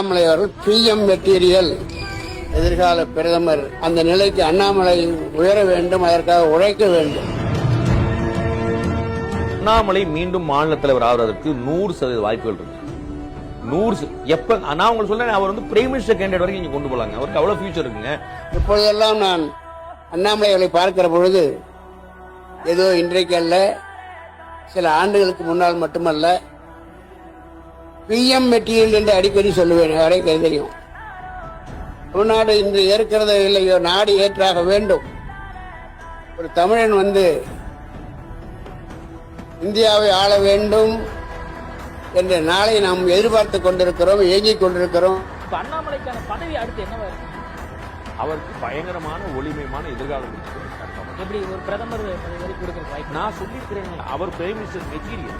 அண்ணாமலை அவர்கள் PM material எதிர்கால பிரதமர். அந்த நிலைக்கு அண்ணாமலை உயர வேண்டும் அதற்காக உழைக்க வேண்டும். அண்ணாமலை மீண்டும் மாநில தலைவர் ஆவதற்கு நூறு சதவீத வாய்ப்புகள் இருக்கு. நூறு எப்ப நான் உங்களுக்கு சொல்றேன் அவர் வந்து பிரைம் மினிஸ்டர் கேண்டிடேட் வரைக்கும் இங்க கொண்டு போலாங்க. அவருக்கு அவ்வளவு ஃபியூச்சர் இருக்குங்க. இப்பொழுதெல்லாம் நான் அண்ணாமலை அவர்களை பார்க்கிற பொழுது ஏதோ இன்றைக்கு அல்ல சில ஆண்டுகளுக்கு முன்னால் மட்டுமல்ல பிஎம் மெட்டீரியல் என்று அடிக்கடி சொல்லுவேன் அவரை தெரியும். தமிழ்நாடு இன்று ஏற்கிறதோ இல்லையோ நாடு ஏற்றாக வேண்டும். ஒரு தமிழன் வந்து இந்தியாவை ஆள வேண்டும் என்ற நாளை நாம் எதிர்பார்த்து கொண்டிருக்கிறோம் ஏங்கிக் கொண்டிருக்கிறோம். அண்ணாமலைக்கான பதவி அடுத்து என்னவா அவருக்கு பயங்கரமான ஒளிமயமான எதிர்காலம் இருக்கு. எப்படி ஒரு பிரதமர் நான் சொல்லியிருக்கிறேன் அவர் பிரைம் மினிஸ்டர் மெட்டீரியல்